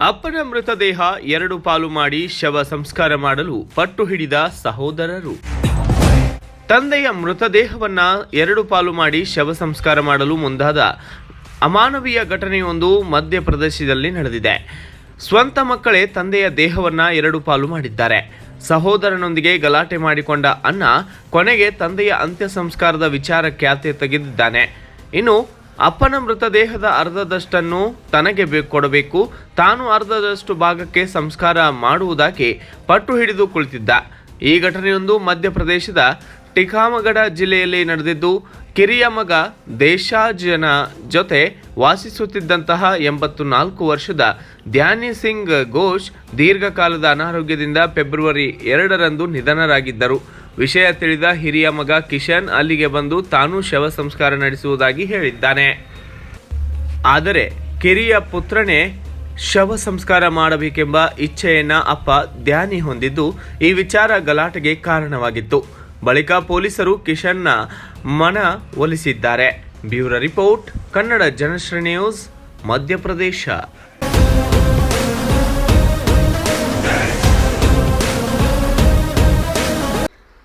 ಅಪ್ಪನ ಮೃತದೇಹ ಎರಡು ಪಾಲು ಮಾಡಿ ಶವ ಸಂಸ್ಕಾರ ಮಾಡಲು ಪಟ್ಟು ಹಿಡಿದ ಸಹೋದರರು. ತಂದೆಯ ಮೃತದೇಹವನ್ನ ಎರಡು ಪಾಲು ಮಾಡಿ ಶವ ಸಂಸ್ಕಾರ ಮಾಡಲು ಮುಂದಾದ ಅಮಾನವೀಯ ಘಟನೆಯೊಂದು ಮಧ್ಯಪ್ರದೇಶದಲ್ಲಿ ನಡೆದಿದೆ. ಸ್ವಂತ ಮಕ್ಕಳೇ ತಂದೆಯ ದೇಹವನ್ನ ಎರಡು ಪಾಲು ಮಾಡಿದ್ದಾರೆ. ಸಹೋದರನೊಂದಿಗೆ ಗಲಾಟೆ ಮಾಡಿಕೊಂಡ ಅಣ್ಣ ಕೊನೆಗೆ ತಂದೆಯ ಅಂತ್ಯ ಸಂಸ್ಕಾರದ ವಿಚಾರ ಖ್ಯಾತೆ ತೆಗೆದಿದ್ದಾನೆ. ಇನ್ನು ಅಪ್ಪನ ಮೃತದೇಹದ ಅರ್ಧದಷ್ಟನ್ನು ತನಗೆ ಕೊಡಬೇಕು. ತಾನು ಅರ್ಧದಷ್ಟು ಭಾಗಕ್ಕೆ ಸಂಸ್ಕಾರ ಮಾಡುವುದಾಗಿ ಪಟ್ಟು ಹಿಡಿದು ಕುಳಿತಿದ್ದ. ಈ ಘಟನೆಯೊಂದು ಮಧ್ಯಪ್ರದೇಶದ ಟಿಕಾಮಗಢ ಜಿಲ್ಲೆಯಲ್ಲಿ ನಡೆದಿದ್ದು, ಕಿರಿಯ ಮಗ ದೇಶಾಜನ ಜೊತೆ ವಾಸಿಸುತ್ತಿದ್ದಂತಹ ಎಂಬತ್ತು ನಾಲ್ಕು ವರ್ಷದ ಧ್ಯಾನಿ ಸಿಂಗ್ ಘೋಷ್ ದೀರ್ಘಕಾಲದ ಅನಾರೋಗ್ಯದಿಂದ ಫೆಬ್ರವರಿ ಎರಡರಂದು ನಿಧನರಾಗಿದ್ದರು. ವಿಷಯ ತಿಳಿದ ಹಿರಿಯ ಮಗ ಕಿಶನ್ ಅಲ್ಲಿಗೆ ಬಂದು ತಾನೂ ಶವ ಸಂಸ್ಕಾರ ನಡೆಸುವುದಾಗಿ ಹೇಳಿದ್ದಾನೆ. ಆದರೆ ಕಿರಿಯ ಪುತ್ರನೇ ಶವ ಸಂಸ್ಕಾರ ಮಾಡಬೇಕೆಂಬ ಇಚ್ಛೆಯನ್ನ ಅಪ್ಪ ಧ್ಯಾನಿ ಹೊಂದಿದ್ದು ಈ ವಿಚಾರ ಗಲಾಟೆಗೆ ಕಾರಣವಾಗಿತ್ತು. ಬಳಿಕ ಪೊಲೀಸರು ಕಿಶನ್ನ ಮನ ಒಲಿಸಿದ್ದಾರೆ. Bureau report, Kannada Janashri news, Madhya Pradesh.